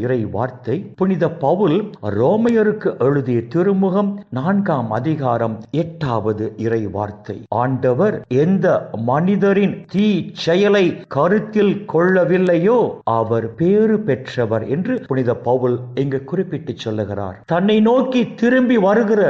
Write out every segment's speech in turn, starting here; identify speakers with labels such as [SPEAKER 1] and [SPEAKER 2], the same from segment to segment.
[SPEAKER 1] இறை வார்த்தை புனித பவுல் ரோமையருக்கு எழுதிய திருமுகம் நான்காம் அதிகாரம் எட்டாவது இறை வார்த்தை. ஆண்டவர் எந்த மனிதரின் தீ செயலை கருத்தில் கொள்ளவில்லையோ அவர் பேறு பெற்றவர் என்று புனித பவுல் இங்கு குறிப்பிட்டு சொல்லுகிறார். தன்னை நோக்கி திரும்பி வருகிற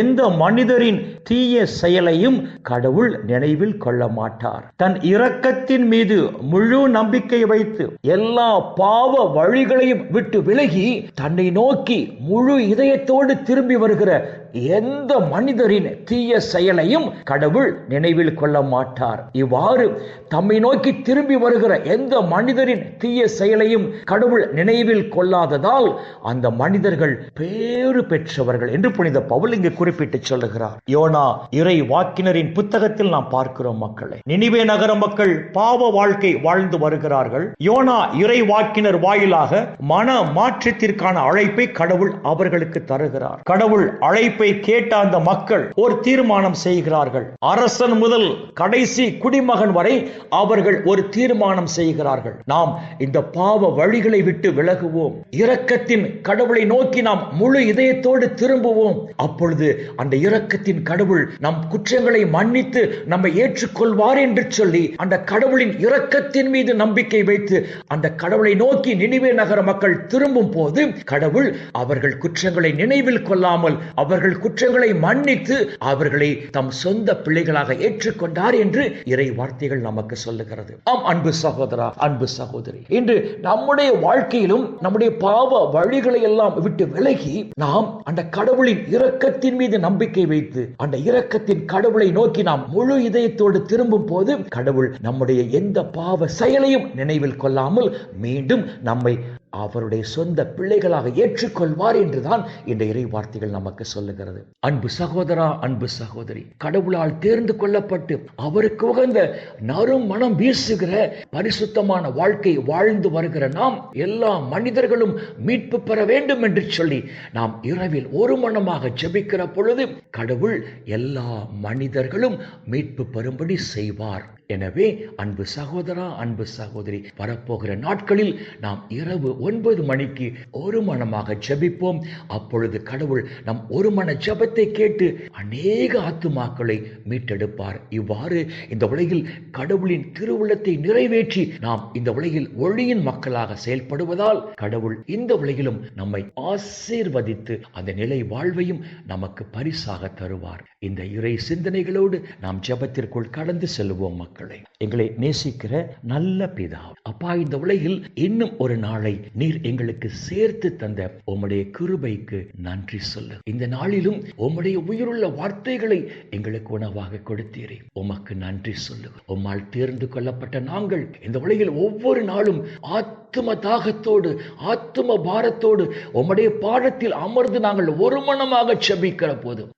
[SPEAKER 1] எந்த மனிதரின் தீய செயலையும் கடவுள் நினைவில் கொள்ள மாட்டார் தன் இரக்கத்தின் மீது முழு நம்பிக்கை வைத்து எல்லா பாவ வழிகளையும் விட்டு விலகி தன்னை நோக்கி முழு இதயத்தோடு திரும்பி வருகிற எந்த மனிதரின் தீய செயலையும் கடவுள் நினைவில் கொள்ள மாட்டார். இவ்வாறு தம்மை நோக்கி திரும்பி வருகிற எந்த மனிதரின் தீய செயலையும் கடவுள் நினைவில் கொள்ளாததால் அந்த மனிதர்கள் பேறு பெற்றவர்கள் என்று புனித பவுல் இங்கு குறிப்பிட்டு சொல்லுகிறார். யோனா இறை வாக்கினரின் புத்தகத்தில் நாம் பார்க்கிறோம் மக்களை. நினிவே நகர மக்கள் பாவ வாழ்க்கை வாழ்ந்து வருகிறார்கள். யோனா இறை வாக்கினர் வாயிலாக மன மாற்றத்திற்கான அழைப்பை கடவுள் அவர்களுக்கு தருகிறார். கடவுள் அழைப்பை கேட்ட அந்த மக்கள் ஒரு தீர்மானம் செய்கிறார்கள். அரசன் முதல் கடைசி குடிமகன் வரை அவர்கள் ஒரு தீர்மானம் செய்கிறார்கள். நாம் இந்த பாவ வழிகளை விட்டு விலகுவோம். இரக்கத்தின் கடவுளை நோக்கி நாம் முழு இதயத்தோடு திரும்புவோம். அப்பொழுது அந்த இரக்கத்தின் கடவுள் நம் குற்றங்களை மன்னித்து நம்மை ஏற்றுக்கொள்வார் என்று சொல்லி அந்த கடவுளின் இரக்கத்தின் மீது நம்பிக்கை வைத்து அந்த கடவுளை நோக்கி நினைவே நகர மக்கள் திரும்பும் போது கடவுள் அவர்கள் குற்றங்களை நினைவில் கொள்ளாமல் அவர்கள் அவர்கள் குற்றங்களை மன்னித்து அவர்களை தம் சொந்த பிள்ளைகளாக ஏற்றுக்கொண்டார் என்று இறை வார்த்தைகள் நமக்கு சொல்லுகிறது. ஆம் அன்பு சகோதரா அன்பு சகோதரி. இன்று நம்முடைய வாழ்க்கையிலும் நம்முடைய பாவ வழிகளை எல்லாம் விட்டு விலகி நாம் அந்த கடவுளின் இரக்கத்தின் மீது நம்பிக்கை வைத்து அந்த இரக்கத்தின் கடவுளை நோக்கி நாம் முழு இதயத்தோடு திரும்பும் போது கடவுள் நம்முடைய எந்த பாவ செயலையும் நினைவில் கொள்ளாமல் மீண்டும் நம்மை அவருடைய சொந்த பிள்ளைகளாக ஏற்றுக்கொள்வார் என்றுதான் இந்த இறை வார்த்தைகள் நமக்கு சொல்லுகிறது. அன்பு சகோதரா அன்பு சகோதரி கடவுளால் தேர்ந்து கொள்ளப்பட்டு அவருக்கு உகந்த நறும் மனம் வீசுகிற பரிசுத்தமான வாழ்க்கை வாழ்ந்து வருகிற நாம் எல்லா மனிதர்களும் மீட்பு பெற வேண்டும் என்று சொல்லி நாம் இரவில் ஒரு மனமாக ஜெபிக்கிற பொழுது கடவுள் எல்லா மனிதர்களும் மீட்பு பெறும்படி செய்வார். எனவே அன்பு சகோதரா அன்பு சகோதரி வரப்போகிற நாட்களில் நாம் இரவு ஒன்பது மணிக்கு ஒரு மனமாக ஜெபிப்போம். அப்பொழுது கடவுள் நம் ஒரு மன ஜெபத்தை கேட்டு அநேக ஆத்துமாக்களை மீட்டெடுப்பார். இவ்வாறு இந்த உலகில் கடவுளின் திருவுள்ளத்தை நிறைவேற்றி நாம் இந்த உலகில் ஒளியின் மக்களாக செயல்படுவதால் கடவுள் இந்த உலகிலும் நம்மை ஆசீர்வதித்து அந்த நிலை வாழ்வையும் நமக்கு பரிசாக தருவார். இந்த இறை சிந்தனைகளோடு நாம் ஜெபத்திற்குள் கடந்து செல்வோம் மக்கள். எங்களை நேசிக்கிற நல்ல பிதா அப்பா இந்த உலகில் இன்னும் ஒரு நாளை நீர் எங்களுக்கு சேர்த்து தந்த உம்முடைய கிருபைக்கு நன்றி சொல்லு. இந்த நாளிலும் உம்முடைய உயிருள்ள வார்த்தைகளை எங்களுக்கு உணவாக கொடுத்தீரே. உமக்கு நன்றி சொல்லு. உம்மால் தேர்ந்து கொள்ளப்பட்ட நாங்கள் இந்த உலகில் ஒவ்வொரு நாளும் ஆத்தும தாகத்தோடு ஆத்தும பாரத்தோடு உம்முடைய பாடத்தில் அமர்ந்து நாங்கள் ஒரு மனமாக செபிக்கிற போது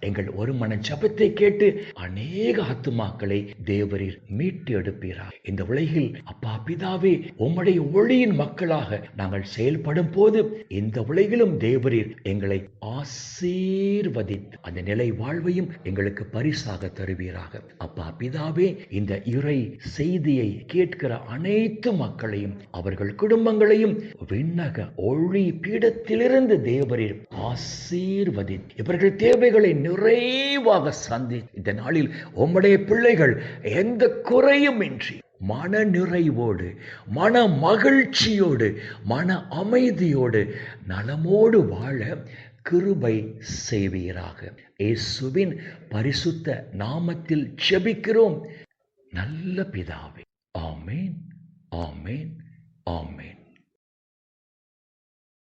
[SPEAKER 1] எங்கள் ஒரு மன ஜபத்தை கேட்டு அநேக ஆத்துமாக்களை தேவரீர் மீட்டு எடுப்பீரார் இந்த உலகில் அப்பா பிதாவே உம்முடைய ஒளியின் மக்களாக நாங்கள் செயல்படும் போது இந்த உலகிலும் தேவரீர் எங்களை ஆசீர்வதித்து அந்த நிலை வாழ்வையும் எங்களுக்கு பரிசாக தருவீராக. அப்பா பிதாவே இந்த இறை செய்தியை கேட்கிற அனைத்து மக்களையும் அவர்கள் குடும்பங்களையும் விண்ணக ஒளி பீடத்திலிருந்து தேவரீர் ஆசீர்வதி இவர்கள் தேவ தேவைகளை நிறைவாக சந்தி இந்த நாளில் உம்முடைய பிள்ளைகள் எந்த குறையும் இன்றி மன நிறைவோடு மன மகிழ்ச்சியோடு மன அமைதியோடு நலமோடு வாழ கிருபை செய்வீராக. இயேசுவின் பரிசுத்த நாமத்தில் செபிக்கிறோம் நல்ல பிதாவே ஆமேன் ஆமேன் ஆமேன்.